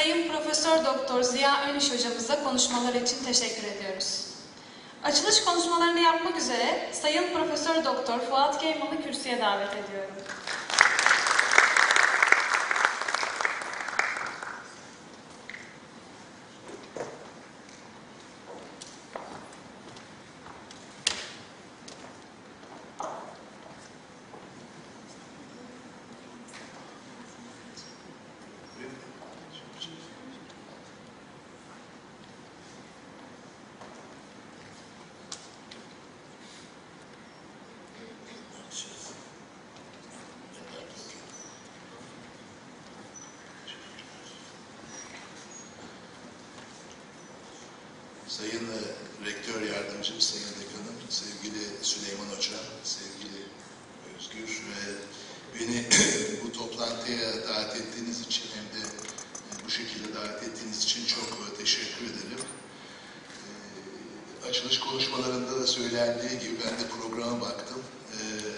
Sayın Profesör Doktor Ziya Önüş hocamıza konuşmalar için teşekkür ediyoruz. Açılış konuşmalarını yapmak üzere Sayın Profesör Doktor Fuat Geyman'ı kürsüye davet ediyorum. Sayın e, Rektör Yardımcım, Sayın Dekanım, sevgili Süleyman Hoca, sevgili Özgür ve beni bu toplantıya davet ettiğiniz için hem de e, bu şekilde davet ettiğiniz için çok e, teşekkür ederim. Açılış konuşmalarında da söylendiği gibi ben de programa baktım.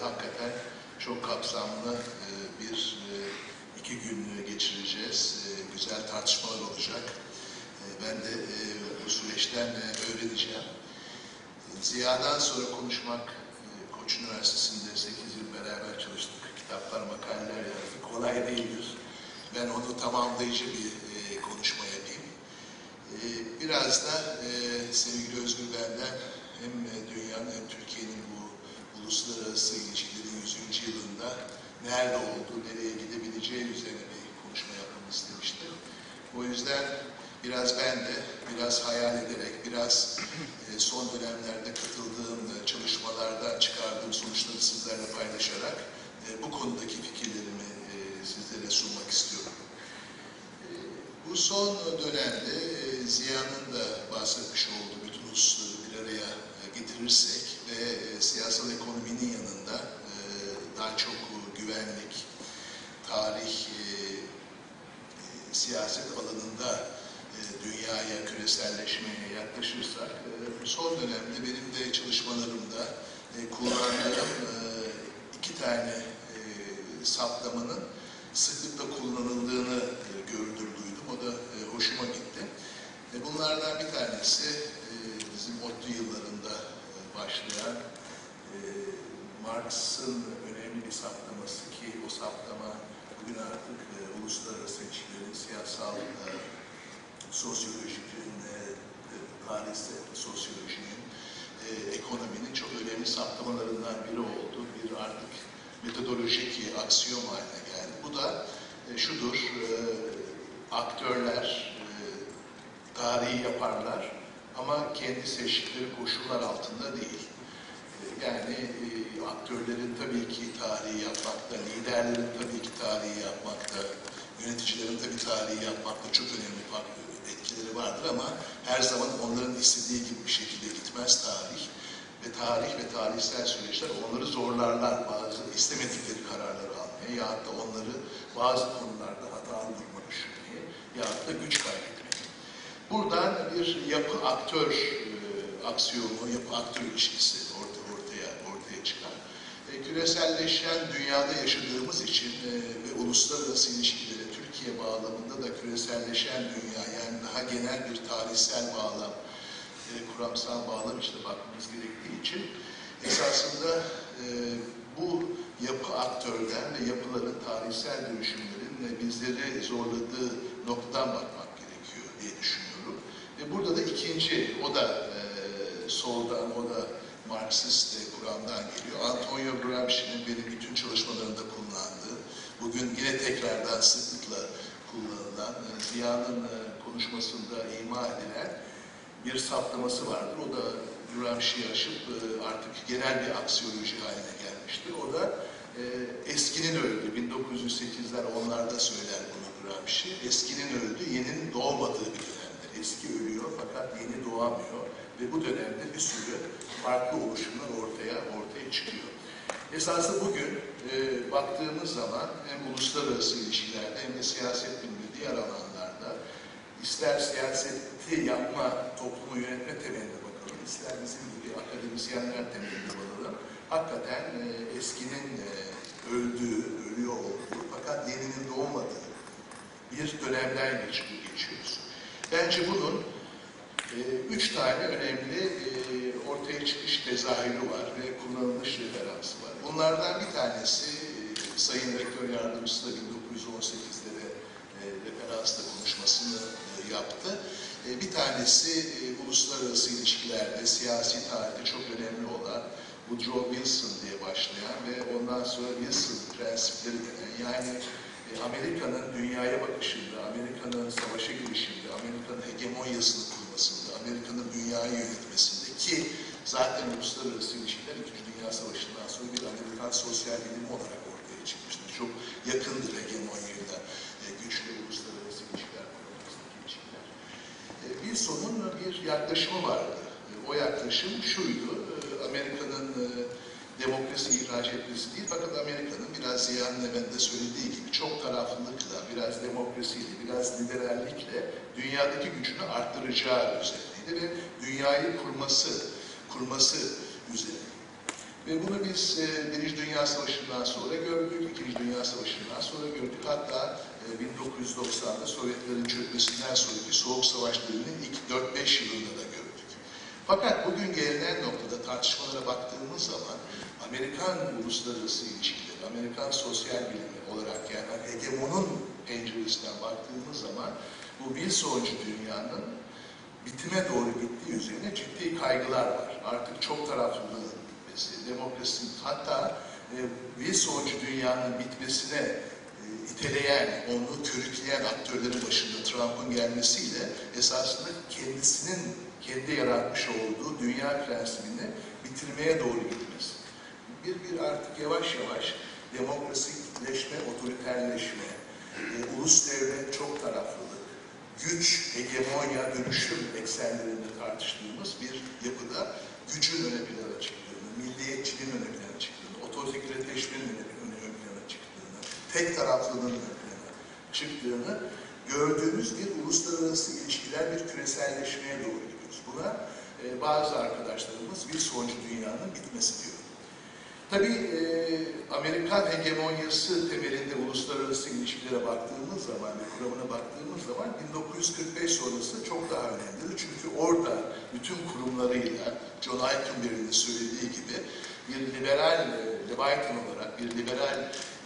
Hakikaten çok kapsamlı bir iki gün geçireceğiz. Güzel tartışmalar olacak. E, Ben de e, bu süreçten e, öğreneceğim. E, Ziya'dan sonra konuşmak, e, Koç Üniversitesi'nde 8 yıl beraber çalıştık. Kitaplar, makaleler yazdık. Kolay değildir. Ben onu tamamlayıcı bir e, konuşma yapayım. E, Biraz da e, sevgili Özgür benden hem e, dünyanın hem Türkiye'nin bu uluslararası ilişkilerin 100. yılında nerede olduğu, nereye gidebileceği üzerine bir konuşma yapmamı istemişti. O yüzden biraz ben de biraz hayal ederek, biraz e, son dönemlerde katıldığım e, çalışmalardan çıkardığım sonuçları sizlerle paylaşarak e, bu konudaki fikirlerimi sizlere sunmak istiyorum. Bu son dönemde Ziya'nın da bahsetmiş olduğu bütün hususları bir araya getirirsek ve siyasal ekonominin yanında daha çok güvenlik, tarih, siyaset alanında dünyaya, küreselleşmeye yaklaşırsak, e, son dönemde benim de çalışmalarımda e, kullandığım e, iki tane e, saptamanın sıklıkla kullanıldığını e, gördüm, duydum. O da e, hoşuma gitti. E, Bunlardan bir tanesi e, bizim ODTÜ yıllarında e, başlayan e, Marx'ın önemli bir saptaması ki o saptama bugün artık e, uluslararası ilişkilerin siyasal e, sosyolojinin, e, e, tarihsel sosyolojinin, e, ekonominin çok önemli saptamalarından biri oldu. Bir artık metodolojik aksiyon haline geldi. Bu da e, şudur, e, aktörler e, tarihi yaparlar ama kendi seçtikleri koşullar altında değil. E, Yani e, aktörlerin tabii ki tarihi yapmakta, liderlerin tabii ki tarihi yapmakta, yöneticilerin tabii tarihi yapmakta çok önemli farklı etkileri vardır ama her zaman onların istediği gibi bir şekilde gitmez tarih. Ve tarih ve tarihsel süreçler onları zorlarlar bazı istemedikleri kararları almaya ya da onları bazı konularda hatalı duruma düşürmeye ya da güç kaybetmeye. Buradan bir yapı aktör e, aksiyonu, yapı aktör ilişkisi orta, ortaya ortaya çıkar. E, küreselleşen dünyada yaşadığımız için e, ve uluslararası ilişkilere Türkiye bağlamında da küreselleşen dünya yani daha genel bir tarihsel bağlam, e, kuramsal bağlam işte bakmamız gerektiği için esasında e, bu yapı aktörden ve yapıların tarihsel dönüşümlerin bizleri zorladığı noktadan bakmak gerekiyor diye düşünüyorum. Ve burada da ikinci, o da e, soldan, o da Marksist e, kuramdan geliyor. Antonio Gramsci'nin benim bütün çalışmalarında kullandığı, bugün yine tekrardan sıklıkla kullanılan, e, Ziya'nın e, konuşmasında ima edilen bir saptaması vardır. O da Gramsci'yi aşıp e, artık genel bir aksiyoloji haline gelmiştir. O da eskinin öldü. 1908'ler onlarda söyler bunu Gramsci. Eskinin öldü, yeninin doğmadığı bir dönemdir. Eski ölüyor fakat yeni doğamıyor ve bu dönemde bir sürü farklı oluşumlar ortaya ortaya çıkıyor. Esası bugün e, baktığımız zaman hem uluslararası ilişkilerde hem de siyaset biliminde diğer alanlarda ister siyaseti yapma, toplumu yönetme temeline bakalım, ister bizim gibi akademisyenler temeline bakalım. Hakikaten e, eskinin e, öldüğü, ölüyor olduğu fakat yeninin doğmadığı bir dönemden geç- geçiyoruz. Bence bunun e, üç tane önemli e, ortaya çıkış tezahürü var ve kullanılış referansı var. Bunlardan bir tanesi e, Sayın Rektör Yardımcısı da 1918'de de e, konuşmasını e, yaptı. E, bir tanesi uluslararası ilişkilerde, siyasi tarihte çok önemli olan Woodrow Wilson diye başlayan ve ondan sonra Wilson prensipleri denen yani Amerika'nın dünyaya bakışında, Amerika'nın savaşa girişinde, Amerika'nın hegemonyasını kurmasında, Amerika'nın dünyayı yönetmesinde ki zaten uluslararası ilişkiler İkinci Dünya Savaşı'ndan sonra bir Amerikan sosyal bilimi olarak ortaya çıkmıştır. Çok yakındır hegemonyayla e, güçlü uluslararası ilişkiler kurulmasındaki ilişkiler. E, Wilson'un bir yaklaşımı vardı. E, O yaklaşım şuydu, e, Amerika'nın e, demokrasi ihraç etmesi değil, fakat Amerika'nın biraz Ziya'nın hemen de söylediği gibi çok taraflılıkla, biraz demokrasiyle, biraz liberallikle dünyadaki gücünü arttıracağı üzerineydi ve dünyayı kurması, kurması üzerine. Ve bunu biz e, Birinci Dünya Savaşı'ndan sonra gördük, İkinci Dünya Savaşı'ndan sonra gördük. Hatta e, 1990'da Sovyetlerin çökmesinden sonraki Soğuk Savaş döneminin ilk 4-5 yılında da gördük. Fakat bugün gelinen noktada tartışmalara baktığımız zaman Amerikan uluslararası ilişkileri, Amerikan sosyal bilimi olarak yani hegemonun penceresinden baktığımız zaman bu Wilsoncu dünyanın bitime doğru gittiği üzerine ciddi kaygılar var. Artık çok taraflılığın bitmesi, demokrasinin hatta e, Wilsoncu dünyanın bitmesine e, iteleyen, onu körükleyen aktörlerin başında Trump'ın gelmesiyle esasında kendisinin kendi yaratmış olduğu dünya prensibini bitirmeye doğru gitmesi. Bir bir artık yavaş yavaş demokrasikleşme, otoriterleşme, e, ulus devlet çok taraflılık, güç, hegemonya, dönüşüm eksenlerinde tartıştığımız bir yapıda gücün öne plana çıktığını, milliyetçiliğin öne plana çıktığını, otoriteşmenin öne, öne, ön plana çıktığını, tek taraflılığın öne plana çıktığını gördüğümüz bir uluslararası ilişkiler, bir küreselleşmeye doğru gidiyoruz. Buna e, bazı arkadaşlarımız bir sonuncu dünyanın bitmesi diyor. Tabii e, Amerikan hegemonyası temelinde uluslararası ilişkilere baktığımız zaman ve kuramına baktığımız zaman 1945 sonrası çok daha önemlidir. Çünkü orada bütün kurumlarıyla John Eikenberry'in söylediği gibi bir liberal, e, Leviathan olarak, bir liberal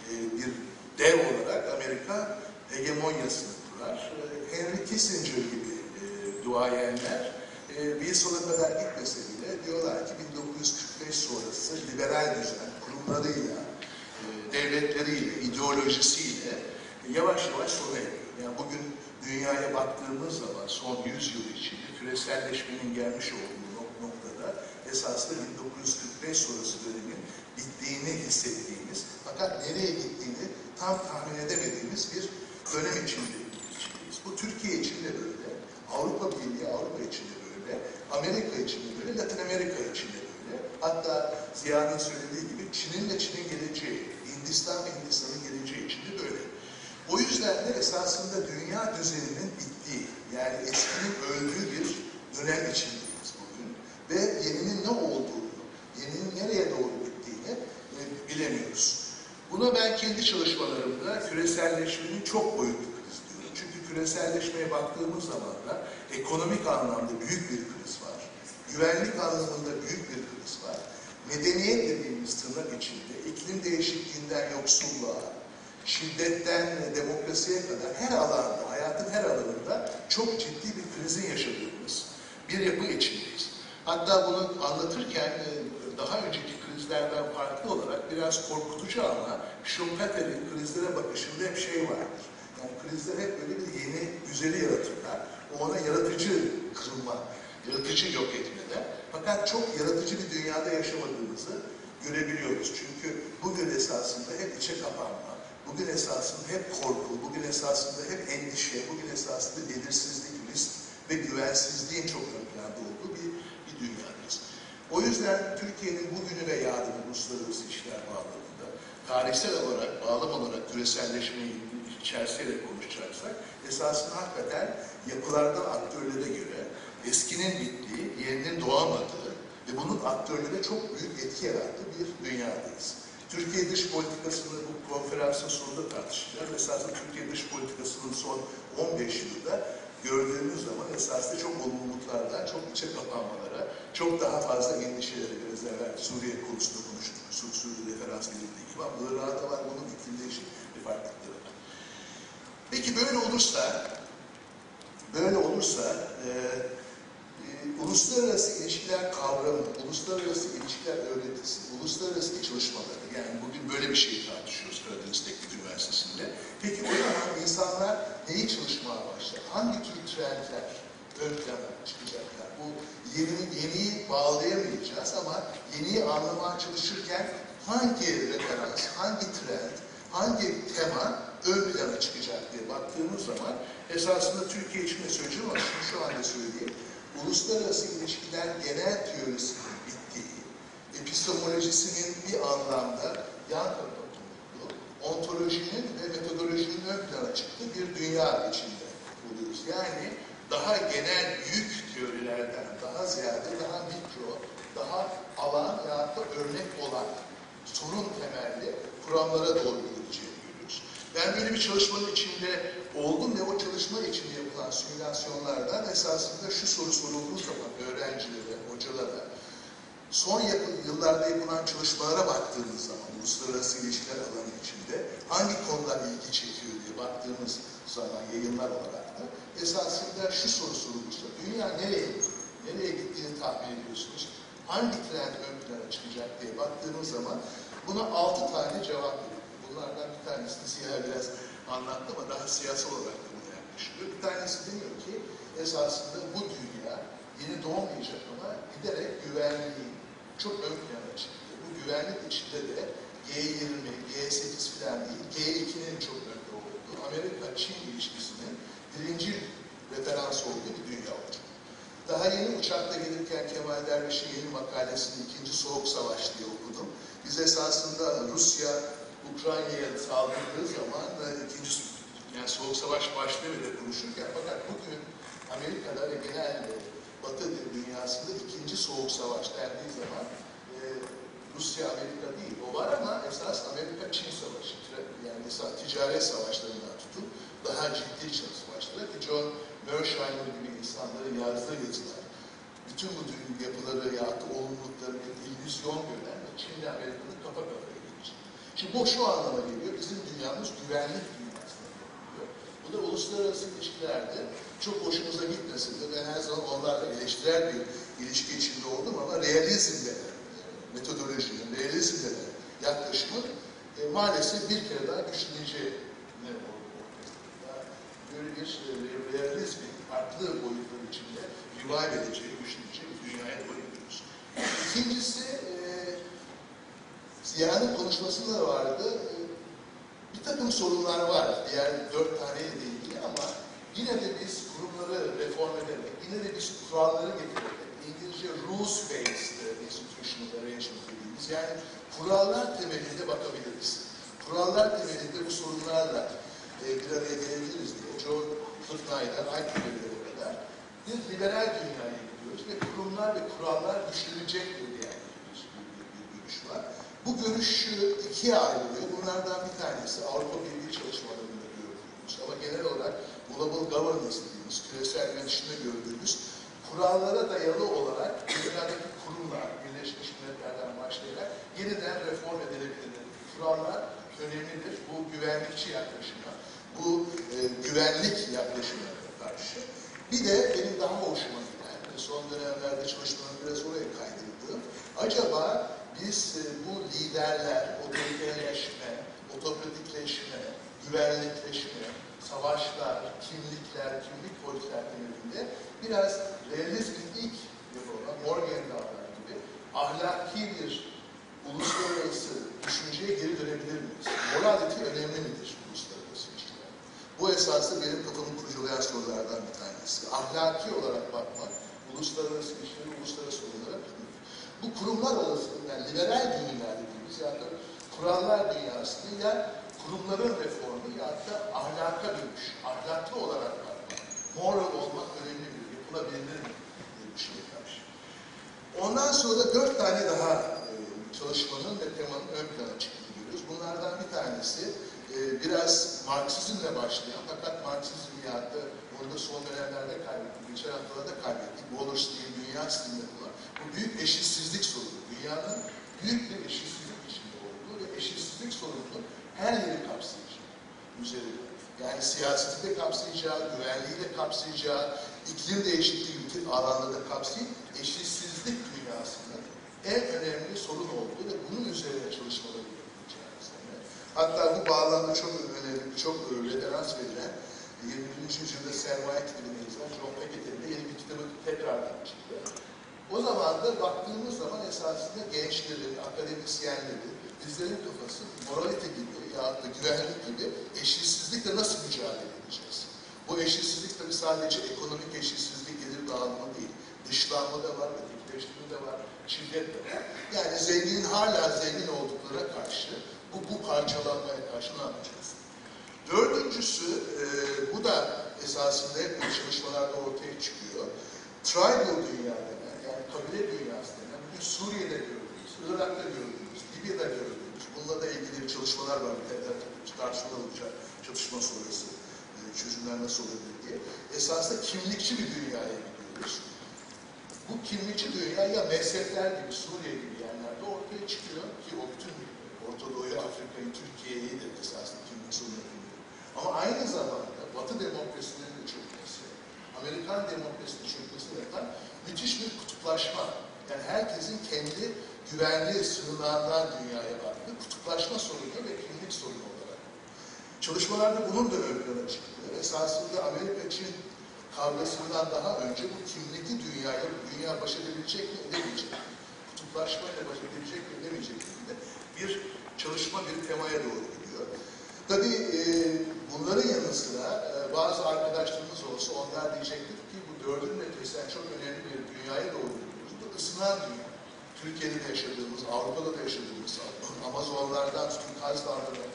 e, bir dev olarak Amerika hegemonyasını kurar. E, Henry Kissinger gibi e, duayenler e, Wilson'a kadar gitmese bile diyorlar ki 1945 sonrası liberal düzen kurumlarıyla, e, devletleriyle, ideolojisiyle yavaş yavaş sona eriyor. Yani bugün dünyaya baktığımız zaman son 100 yıl içinde küreselleşmenin gelmiş olduğu nok- noktada esasında 1945 sonrası dönemin bittiğini hissettiğimiz fakat nereye gittiğini tam tahmin edemediğimiz bir dönem içinde. Bu Türkiye için de böyle, Avrupa Birliği Avrupa için de böyle, Amerika için de böyle, Latin Amerika için de böyle. Hatta Ziya'nın söylediği gibi Çin'in de Çin'in geleceği, Hindistan ve Hindistan'ın geleceği için de böyle. O yüzden de esasında dünya düzeninin bittiği, yani eskinin öldüğü bir dönem içindeyiz bugün. Ve yeninin ne olduğunu, yeninin nereye doğru gittiğini e, bilemiyoruz. Buna ben kendi çalışmalarımda küreselleşmenin çok boyutlu kriz diyorum. Çünkü küreselleşmeye baktığımız zaman da ekonomik anlamda büyük bir kriz var. Güvenlik anlamında büyük bir kriz var. Medeniyet dediğimiz tırnak içinde iklim değişikliğinden yoksulluğa, şiddetten demokrasiye kadar her alanda, hayatın her alanında çok ciddi bir krizin yaşadığımız bir yapı içindeyiz. Hatta bunu anlatırken e, daha önceki krizlerden farklı olarak biraz korkutucu ama Schumpeter'in krizlere bakışında hep şey vardır. Yani krizler hep böyle bir yeni güzeli yaratırlar. O ona yaratıcı kırılma, yaratıcı yok etmede. Fakat çok yaratıcı bir dünyada yaşamadığımızı görebiliyoruz. Çünkü bugün esasında hep içe kapanma, bugün esasında hep korku, bugün esasında hep endişe, bugün esasında belirsizlik, risk ve güvensizliğin çok ön planda olduğu bir, bir dünyadayız. O yüzden Türkiye'nin bugünü ve yarını uluslararası işler bağlamında tarihsel olarak, bağlam olarak küreselleşmeyi içerisiyle konuşacaksak esasında hakikaten yapılardan aktörlere göre eskinin bittiği, yeninin doğamadığı ve bunun aktörlere çok büyük etki yarattığı bir dünyadayız. Türkiye dış politikasını bu konferansın sonunda tartışacağız. Esasında Türkiye dış politikasının son 15 yılında gördüğümüz zaman esasında çok olumluluklardan, çok içe kapanmalara, çok daha fazla endişelere biraz evvel Suriye konusunda konuştuk. Sur Suriye referans verildiği gibi ama Irak'ta var bunun iklim değişik bir farklılıkları var. Peki böyle olursa, böyle olursa e, e, uluslararası ilişkiler kavramı, uluslararası ilişkiler öğretisi, uluslararası çalışmaları, yani bugün böyle bir şey tartışıyoruz Karadeniz Teknik Üniversitesi'nde. Peki o zaman insanlar neyi çalışmaya başlar? Hangi tür trendler ön plana çıkacaklar? Bu yeni, yeniyi bağlayamayacağız ama yeniyi anlamaya çalışırken hangi referans, hangi trend, hangi tema ön plana çıkacak diye baktığımız zaman esasında Türkiye için de söyleyeceğim ama şu anda söyleyeyim. Uluslararası ilişkiler genel teorisinin bittiği, epistemolojisinin bir anlamda yan konulduğu, ontolojinin ve metodolojinin ön plana çıktığı bir dünya içinde buluyoruz. Yani daha genel büyük teorilerden daha ziyade daha mikro, daha alan ya da örnek olan sorun temelli kuramlara doğru. Ben böyle bir çalışmanın içinde oldum ve o çalışma içinde yapılan simülasyonlardan esasında şu soru sorulduğu zaman öğrencilere, hocalara, son yapı, yıllarda yapılan çalışmalara baktığımız zaman uluslararası ilişkiler alanı içinde hangi konular ilgi çekiyor diye baktığımız zaman yayınlar olarak da esasında şu soru sorulmuştu. Dünya nereye gidiyor? Nereye gittiğini tahmin ediyorsunuz. Hangi trend ön plana çıkacak diye baktığımız zaman buna altı tane cevap veriyor. Bunlardan bir tanesini Ziya biraz anlattı ama daha siyasal olarak da buna yaklaşıyor. Bir tanesi demiyor ki esasında bu dünya yeni doğmayacak ama giderek güvenliği çok ön plana çıktı. Bu güvenlik içinde de G20, G8 falan değil, G2'nin çok önde olduğu, Amerika-Çin ilişkisinin birinci referans olduğu bir dünya olacak. Daha yeni uçakta gelirken Kemal Derviş'in yeni makalesini ikinci Soğuk Savaş diye okudum. Biz esasında Rusya Ukrayna'ya saldırdığı zaman e, ikinci yani Soğuk Savaş başlıyor bile konuşurken fakat bugün Amerika'da ve genel e, Batı dünyasında ikinci Soğuk Savaş dendiği zaman e, Rusya Amerika değil. O var ama esas Amerika-Çin Savaşı. Yani esas ticaret savaşlarından tutun daha ciddi savaşlara ki John Mersheimer gibi insanların yazdığı yazılar bütün bu yapıları ya da olumlulukları bir illüzyon gören ve Çin'le Amerika'nın kafa kafaya Şimdi bu şu anlama geliyor. Bizim dünyamız güvenlik dünyasına geliyor. Bu da uluslararası ilişkilerde çok hoşumuza gitmesin de ben her zaman onlarla eleştirel bir ilişki içinde oldum ama realizmle metodolojinin, realizmle de yaklaşımın e, maalesef bir kere daha güçleneceği ne ortada. Böyle bir e, realizmin farklı boyutlar içinde revive edeceği, güçleneceği bir dünyaya doğru gidiyoruz. İkincisi, e, Ziya'nın konuşmasında da vardı. Bir takım sorunlar var. Diğer dört taneyle de ilgili ama yine de biz kurumları reform ederek, yine de biz kuralları getirerek, İngilizce rules-based institutional arrangement dediğimiz, yani kurallar temelinde bakabiliriz. Kurallar temelinde bu sorunlarla e, bir araya gelebiliriz diye John Fırtnay'dan Aytgül'e kadar bir liberal dünyaya gidiyoruz ve kurumlar ve kurallar güçlenecektir diye bir, bir, bir görüş var. Bu görüşü ikiye ayrılıyor. Bunlardan bir tanesi Avrupa Birliği çalışmalarında gördüğümüz ama genel olarak global governance dediğimiz küresel yönetişimde gördüğümüz kurallara dayalı olarak dünyadaki kurumlar, Birleşmiş Milletler'den başlayarak yeniden reform edilebilir. Kurallar önemlidir. Bu güvenlikçi yaklaşıma, bu e, güvenlik yaklaşımına karşı. Bir de benim daha hoşuma giden, son dönemlerde çalışmalarım biraz oraya kaydırdım. Acaba biz e, bu liderler, otoriterleşme, otokratikleşme, güvenlikleşme, savaşlar, kimlikler, kimlik politikalar temelinde biraz realizmin ilk yolu olan Morgenthau'lar gibi ahlaki bir uluslararası düşünceye geri dönebilir miyiz? Morality önemli midir uluslararası ilişkiler? Bu esasında benim kafamı kurcalayan sorulardan bir tanesi. Ahlaki olarak bakmak, uluslararası ilişkileri uluslararası olarak bu kurumlar yani liberal dünya dediğimiz ya da kurallar dünyasında ya kurumların reformu ya da ahlaka dönüş, ahlaklı olarak bakmak, moral olmak önemli bir, yapılabilir mi diye bir şeye karşı. Ondan sonra da dört tane daha e, çalışmanın ve temanın ön plana çıktığını görüyoruz. Bunlardan bir tanesi e, biraz Marksizmle başlayan fakat Marksizm onu da son dönemlerde kaybettik, geçen haftalarda kaybettik. Wallerstein dünya stilinde bulan bu büyük eşitsizlik sorunu. Dünyanın büyük bir eşitsizlik içinde olduğu ve eşitsizlik sorununun her yeri kapsayıcı üzerinde. Yani siyaseti de kapsayacağı, güvenliği de kapsayacağı, iklim değişikliği bütün alanda da kapsayıp eşitsizlik dünyasının en önemli sorun olduğu ve bunun üzerine çalışmaları sanıyorum. Hatta bu bağlamda çok önemli, çok referans verilen 21. yüzyılda sermaye kitabını yazan John Piketty'nin de yeni bir kitabı tekrardan çıktı. O zaman da baktığımız zaman esasında gençlerin, akademisyenlerin, bizlerin kafası moralite gibi ya da güvenlik gibi eşitsizlikle nasıl mücadele edeceğiz? Bu eşitsizlik tabii sadece ekonomik eşitsizlik, gelir dağılımı değil. Dışlanma da var, ötekileştirme de var, şiddet de var. Yani zenginin hala zengin olduklarına karşı, bu, bu parçalanmaya karşı ne yapacağız? Dördüncüsü, e, bu da esasında hep çalışmalarda ortaya çıkıyor. Tribal dünya denen, yani kabile dünyası denen, bugün Suriye'de gördüğümüz, Irak'ta gördüğümüz, Libya'da gördüğümüz, bununla da ilgili çalışmalar var, tartışmalar olacak çalışma sonrası e, çözümler nasıl olabilir diye. Esasında kimlikçi bir dünyaya gidiyoruz. Bu kimlikçi dünya ya mezhepler gibi, Suriye gibi yerlerde ortaya çıkıyor ki o bütün Orta Doğu'yu, Afrika'yı, Türkiye'yi de esasında kimlik sorunu yapıyor. Ama aynı zamanda Batı demokrasilerinin de çökmesi, Amerikan demokrasinin çökmesi yapan müthiş bir kutuplaşma. Yani herkesin kendi güvenli sığınağından dünyaya baktığı kutuplaşma sorunu ve kimlik sorunu olarak. Çalışmalarda bunun da ön plana. Esasında Amerika-Çin kavgasından daha önce bu kimlikli dünyaya, bu dünya baş edebilecek mi, edemeyecek mi? Kutuplaşmayla baş edebilecek mi, edemeyecek mi? bir çalışma, bir temaya doğru gidiyor. Tabii e, bunların yanı sıra e, bazı arkadaşlarımız olsa onlar diyecektir ki bu dördün ötesinden çok önemli bir dünyaya doğru gidiyoruz. Bu ısınan dünya. Türkiye'de de yaşadığımız, Avrupa'da da yaşadığımız, Amazonlardan tutun Dağları'na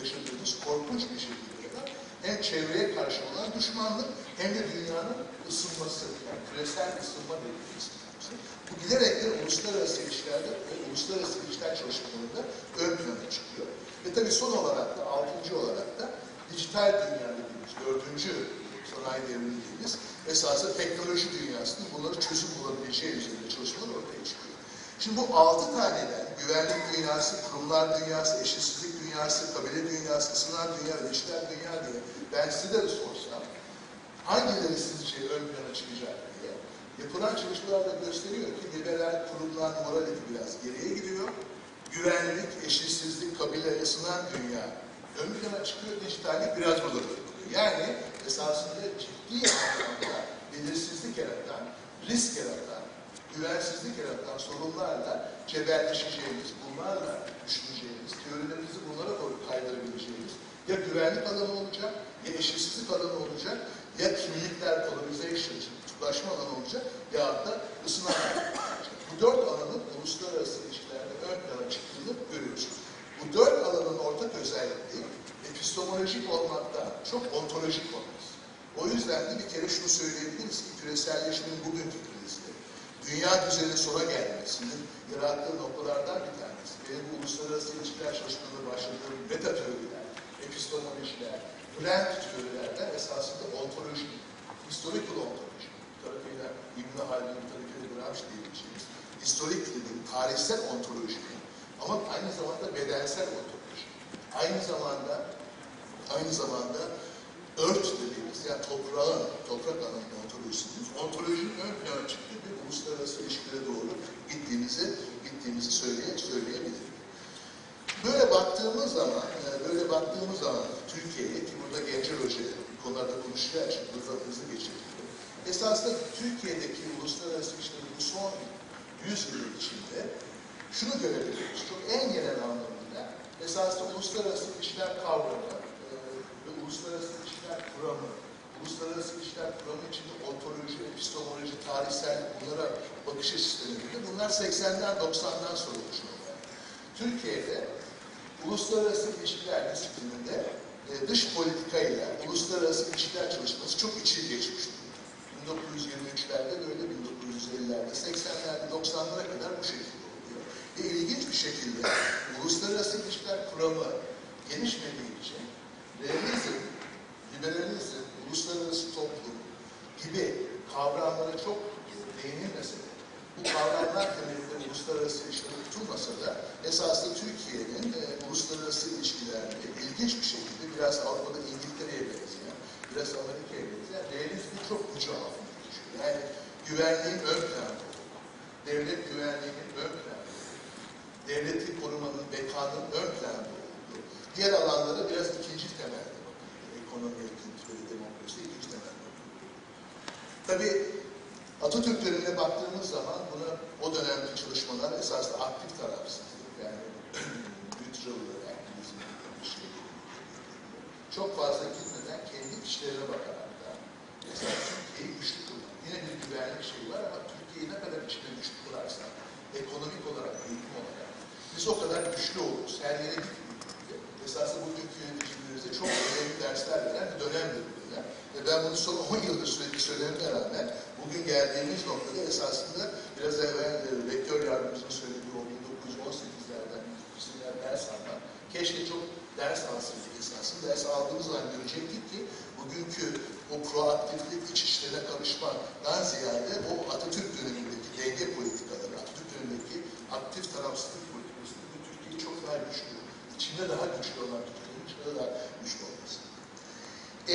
yaşadığımız korkunç bir şekilde de hem çevreye karşı olan düşmanlık hem de dünyanın ısınması, yani küresel ısınma dediğimiz mevzu. Bu giderek de uluslararası ilişkilerde ve uluslararası ilişkiler çalışmalarında ön plana çıkıyor. Ve tabii son olarak da, altıncı olarak da dijital dünya dediğimiz, dördüncü sanayi devrimi dediğimiz esasında teknoloji dünyasının bunları çözüm bulabileceği üzerinde çalışmalar ortaya çıkıyor. Şimdi bu altı taneden güvenlik dünyası, kurumlar dünyası, eşitsizlik dünyası, kabile dünyası, ısınan dünya dijital dünya diye ben size de sorsam hangileri sizce ön plana çıkacak diye yapılan çalışmalar da gösteriyor ki liberal kurumlar morality biraz geriye gidiyor. Güvenlik, eşitsizlik, kabile, ısınan dünya ön plana çıkıyor, dijitallik biraz burada. Yani esasında ciddi anlamda belirsizlik yaratan, risk yaratan, güvensizlik yaratan sorunlarla cebelleşeceğimiz, bunlarla düşüneceğimiz, teorilerimizi bunlara doğru kaydırabileceğimiz ya güvenlik alanı olacak, ya eşitsizlik alanı olacak, ya kimlikler, polarization, kutuplaşma alanı olacak, ya da ısınan olacak. Bu dört alanın uluslararası ilişkilerde ön plana çıktığını görüyoruz. Bu dört alanın ortak özelliği epistemolojik olmaktan çok ontolojik olması. O yüzden de bir kere şunu söyleyebiliriz ki küreselleşmenin bugünkü krizi, dünya düzeninin sona gelmesinin yarattığı noktalardan bir tanesi. Benim bu uluslararası ilişkiler çalışmalarına başladığım meta teoriler, epistemolojiler, blend teorilerden esasında ontoloji, historical ontoloji, bir tarafıyla İbn Haldun, bir tarafıyla Gramsci diyebileceğimiz, historik dediğim tarihsel ontoloji ama aynı zamanda bedensel ontoloji. Aynı zamanda aynı zamanda ört dediğimiz yani toprağın, toprak alanının ontolojisinin ontolojinin ön plana çıktığı bir uluslararası ilişkilere doğru gittiğimizi gittiğimizi söyleye, söyleyebilirim. Böyle baktığımız zaman, e, böyle baktığımız zaman Türkiye'ye ki burada Gencer Hoca konularda konuşacağı için hızlı hızlı geçebilirim. Esasında Türkiye'deki uluslararası ilişkilerin bu son 100 yıl içinde şunu görebiliyoruz. Çok en genel anlamıyla esasında uluslararası ilişkiler kavramı uluslararası ilişkiler kuramı, uluslararası ilişkiler kuramı içinde ontoloji, epistemoloji, tarihsel bunlara bakış açı sisteminde bunlar 80'den 90'dan sonra oluşuyorlar. Türkiye'de uluslararası ilişkiler disiplininde e, dış politikayla uluslararası ilişkiler çalışması çok içi geçmiş durumda. 1923'lerde böyle, 1950'lerde, 80'lerde, 90'lara kadar bu şekilde oluyor. Ve ilginç bir şekilde uluslararası ilişkiler kuramı gelişmediği için realizm, liberalizm, uluslararası toplum gibi kavramlara çok değinilmese de bu kavramlar temelinde uluslararası ilişkiler tutulmasa da esasında Türkiye'nin e, uluslararası ilişkilerde ilginç bir şekilde biraz Avrupa'da İngiltere'ye benzeyen, biraz Amerika'ya benzeyen realizmi çok ucu altında geçiyor. Yani güvenliğin ön planda devlet güvenliğinin ön planda devleti korumanın, bekanın ön planda olduğu, diğer alanlara biraz ikinci bakılıyor. Ekonomi, kültür ve demokrasi ikinci bakılıyor. Tabii Atatürk dönemine baktığımız zaman buna o dönemki çalışmalar esasında aktif tarafsızlık yani neutral aktivizm bir şey. Çok fazla gitmeden kendi işlerine bakarak da mesela Türkiye'yi güçlü kılmak. Yine bir güvenlik şeyi var ama Türkiye'yi ne kadar içine güçlü kılarsa ekonomik olarak, eğitim olarak biz o kadar güçlü oluruz. Her yere gitmeyip esasında bugünkü yöneticilerimize çok önemli dersler veren bir dönemdir bu dönem. Ve ben bunu son 10 yıldır sürekli söylememe rağmen bugün geldiğimiz noktada esasında biraz evvel e, rektör yardımcımızın söylediği o 1918'lerden bizimler ders almak. Keşke çok ders alsaydık esasında. Ders aldığımız zaman görecektik ki bugünkü o proaktiflik, iç işlerine karışmaktan ziyade o Atatürk dönemindeki denge politikaları, Atatürk dönemindeki aktif tarafsızlık politikası bu Türkiye'yi çok daha güçlü, içinde daha güçlü olan Türkiye'nin içinde daha güçlü olması.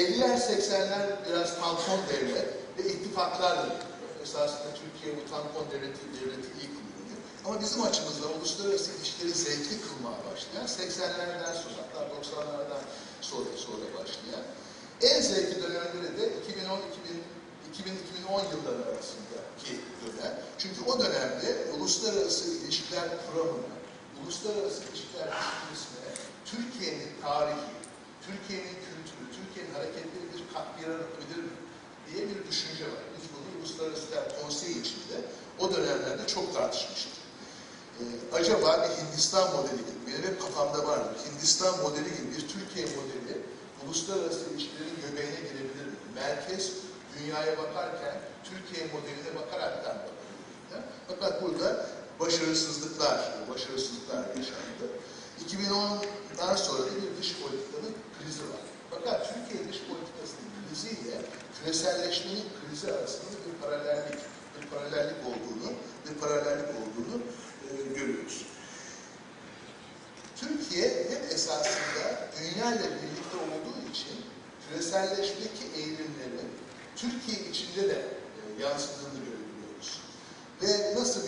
50'ler 80'ler biraz tampon devlet ve ittifaklarla gidiyor. Esasında Türkiye bu tampon devleti, devleti iyi kullanıyor. Ama bizim açımızdan uluslararası ilişkileri zevkli kılmaya başlayan 80'lerden sonra hatta 90'lardan sonra sonra başlayan en zevkli dönemleri de 2010 2000 2010 yılları arasındaki dönem. Çünkü o dönemde uluslararası ilişkiler kuramına, uluslararası ilişkiler ilişkisine Türkiye'nin tarihi, Türkiye'nin kültürü, Türkiye'nin hareketleri bir katkı yaratabilir mi diye bir düşünce var. Biz Uluslararası Konseyi içinde o dönemlerde çok tartışmıştık. Ee, acaba bir Hindistan modeli gibi, benim hep kafamda vardır, Hindistan modeli gibi bir Türkiye modeli uluslararası ilişkilerin göbeğine girebilir mi? Merkez dünyaya bakarken Türkiye modeline bakaraktan bakılıyor. Fakat burada başarısızlıklar, başarısızlıklar yaşandı. 2010'dan sonra da bir dış politikanın krizi var. Fakat Türkiye dış politikasının kriziyle küreselleşmenin krizi arasında bir paralellik, bir paralellik olduğunu, bir paralellik olduğunu e, görüyoruz. Türkiye hep esasında dünya ile birlikte olduğu için küreselleşmedeki eğilimlerin Türkiye içinde de e, yansıdığını görebiliyoruz. Ve nasıl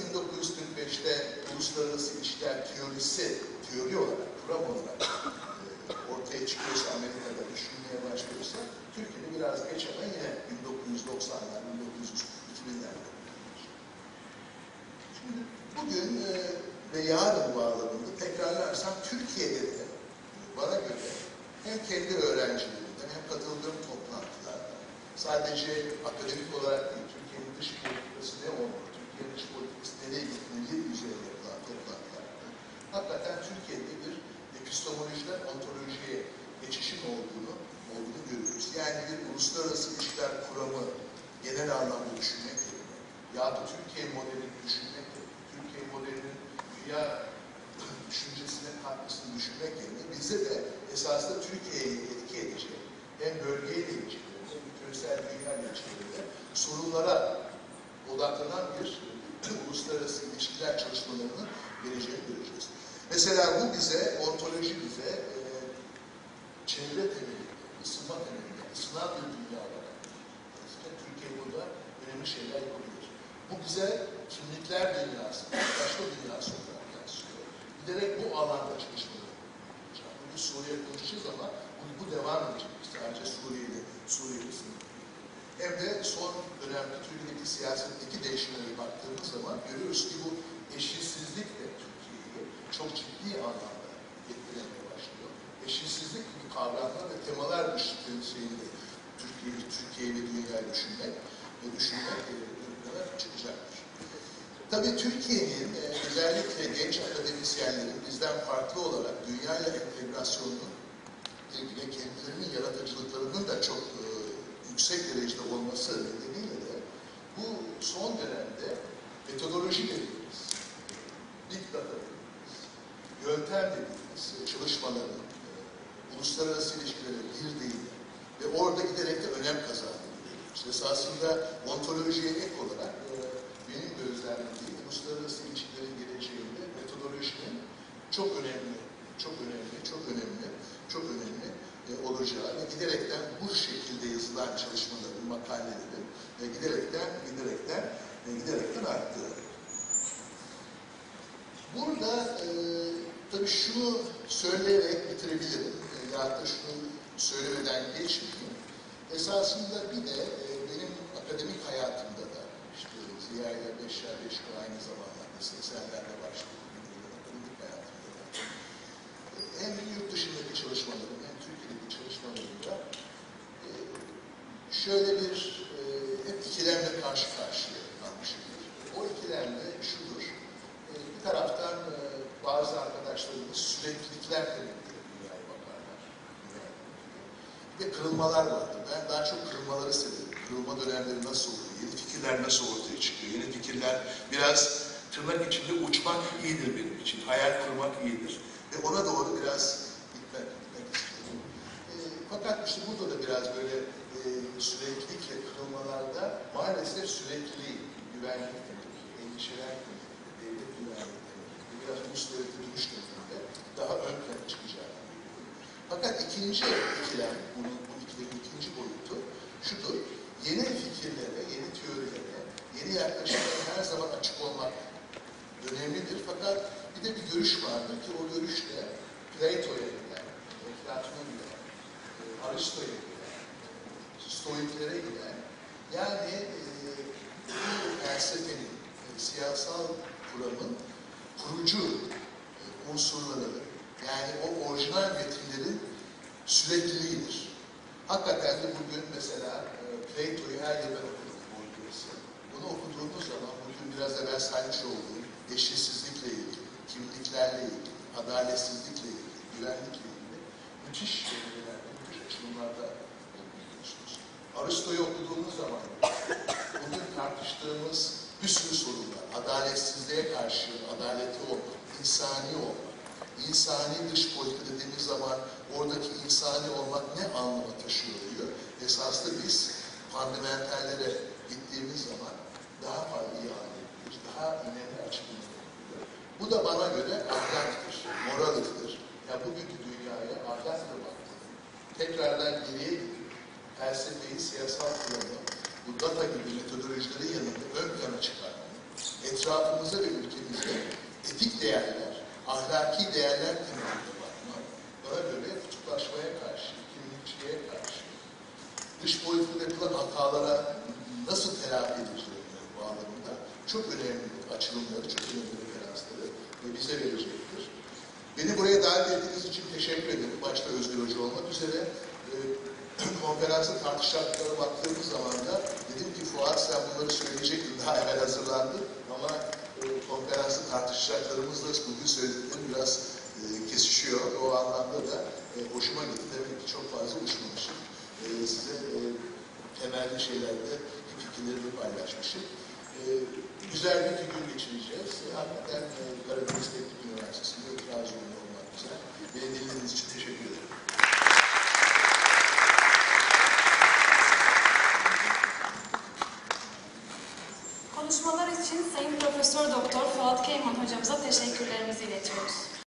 1945'te uluslararası ilişkiler teorisi, teori olarak, kuram olarak e, ortaya çıkıyorsa, Amerika'da düşünmeye başlıyorsa, Türkiye'de biraz geç ama yine 1990'lar, 1900'lerde. Şimdi bugün e, ve yarın bağlamında tekrarlarsam Türkiye'de de bana göre hem kendi öğrencilerimden hem katıldığım toplantılarda sadece akademik olarak değil, Türkiye'nin dış politikası ne olmalı, Dış politikası nereye gitmeli üzerine yapılan toplantılarda hakikaten Türkiye'de bir epistemolojiden ontolojiye geçişin olduğunu, olduğunu görüyoruz. Yani bir uluslararası ilişkiler kuramı genel anlamda düşünmek yerine ya da Türkiye modelini düşünmek yerine, Türkiye modelinin dünya düşüncesine katkısını düşünmek yerine bize de esasında Türkiye'yi etki edecek hem bölgeyle ilişkilerinde hem küresel dünya ilişkilerinde sorunlara odaklanan bir uluslararası ilişkiler çalışmalarının geleceğini göreceğiz. Mesela bu bize, ontoloji bize e, çevre temelinde, ısınma temelinde, ısınan bir dünya olarak Türkiye burada önemli şeyler yapabilir. Bu bize kimlikler dünyası, başka dünyası olarak yansıyor. Giderek bu alanda çalışmalar yapacağız. Bugün Suriye konuşacağız ama bu, bu devam edecek. Sadece Suriye'de, Suriye'de sınırlı. Hem de son dönemde Türkiye'deki siyasetteki değişimlere baktığımız zaman görüyoruz ki bu eşitsizlik de Türkiye'yi çok ciddi anlamda etkilemeye başlıyor. Eşitsizlik gibi kavramlar ve temalar dışında Türkiye'yi, Türkiye ve dünyayı düşünmek ve düşünmek ürünler çıkacaktır. Tabii Türkiye'nin e, özellikle genç akademisyenlerin bizden farklı olarak dünya ile entegrasyonunun ilgili kendilerinin yaratıcılıklarının da çok e, yüksek derecede olması nedeniyle de bu son dönemde metodoloji dediğimiz, big data dediğimiz, yöntem dediğimiz çalışmaları e, uluslararası ilişkilere girdiğinde ve orada giderek de önem kazandığını görüyoruz. Esasında ontolojiye ek olarak e, benim gözlemlediğim uluslararası ilişkilerin geleceğinde metodolojinin çok önemli, çok önemli, çok önemli, çok önemli e, olacağı ve giderekten bu şekilde yazılan çalışmaların, makalelerin e, giderekten, giderekten, e, giderekten arttığı. Burada e, tabii şunu söyleyerek bitirebilirim. E, ya da şunu söylemeden geçmeyeyim. Esasında bir de e, benim akademik hayatımda da işte Ziya ile Beşer Beşko aynı zamanda 80'lerde başladı. Benim akademik hayatımda da. E, hem yurt dışındaki çalışmalarım hem Türkiye'deki çalışmalarımda e, şöyle bir e, hep ikilemle karşı karşıya kalmışımdır. O ikilem de şudur. E, bir taraftan e, bazı arkadaşlarımız süreklilikler temelinde dünyaya bakarlar. Bir de kırılmalar vardır. Ben daha çok kırılmaları severim. Kırılma dönemleri nasıl oluyor? Yeni fikirler nasıl ortaya çıkıyor? Yeni fikirler biraz tırnak içinde uçmak iyidir benim için. Hayal kurmak iyidir. Ve ona doğru biraz gitmek, gitmek istiyorum. E, fakat işte burada da biraz böyle e, süreklilik ve kırılmalarda maalesef sürekliliği, güvenlik demek, endişeler demek, devlet güvenlik demek, biraz ulus devleti duruş demekte daha ön plana çıkacağını. Fakat ikinci ikilem, bunun, bu ikilemin ikinci boyutu şudur. Yeni fikirlere, yeni teorilere, yeni yaklaşımlara her zaman açık olmak önemlidir. Fakat bir de bir görüş vardır ki o görüş de Plato'ya giden, Platon'a giden, Aristo'ya giden, Stoiklere giden, yani e, bu felsefenin, e, siyasal kuramın kurucu e, unsurları, yani o orijinal metinlerin sürekliliğidir. Hakikaten de bugün mesela e, Plato'yu her yıl ben okudum Boykır'sı. Bunu okuduğumuz zaman bugün biraz evvel saymış olduğum eşitsizlikle ilgili, kimliklerle ilgili, adaletsizlikle ilgili, güvenlikle ilgili müthiş şeylerle, açılımlarda bulunuyorsunuz. Aristo'yu okuduğumuz zaman bugün tartıştığımız bir sürü sorun var. Adaletsizliğe karşı adaletli olmak, insani olmak, insani dış politika dediğimiz zaman oradaki insani olmak ne anlama taşıyor diyor. Esasında biz fundamentallere gittiğimiz zaman daha fazla iyi anlayabiliriz, daha önemli açıklamalar. Bu da bana göre ahlaktır, moraldir. Ya bugünkü dünyaya ahlakla baktığında, tekrardan geriye gidip felsefeyi, siyasal kuramı, bu data gibi metodolojilerin yanında ön plana çıkarmanın, etrafımıza ve ülkemizde etik değerler, ahlaki değerler temelinde bakmak, bana göre kutuplaşmaya karşı, kimlikçiliğe karşı, dış politikada yapılan hatalara nasıl telafi edileceği bağlamında çok önemli açılımları, çok önemli referansları ve bize verecektir. Beni buraya davet ettiğiniz için teşekkür ederim. Başta Özgür Hoca olmak üzere. E, konferansa tartışacaklara baktığımız zaman da dedim ki Fuat sen bunları söyleyecektin, daha evvel hazırlandın ama e, tartışacaklarımızla bugün söylediklerim biraz e, kesişiyor. O anlamda da e, hoşuma gitti. Demek ki çok fazla uçmamışım. E, size e, temelli şeylerde fikirlerimi paylaşmışım. E, güzel bir gün geçireceğiz. E, hakikaten e, Karadeniz Teknik Üniversitesi'nde itirazı olmak güzel. Şey. Beni dinlediğiniz için teşekkür ederim. Konuşmalar için Sayın Profesör Doktor Fuat Keyman hocamıza teşekkür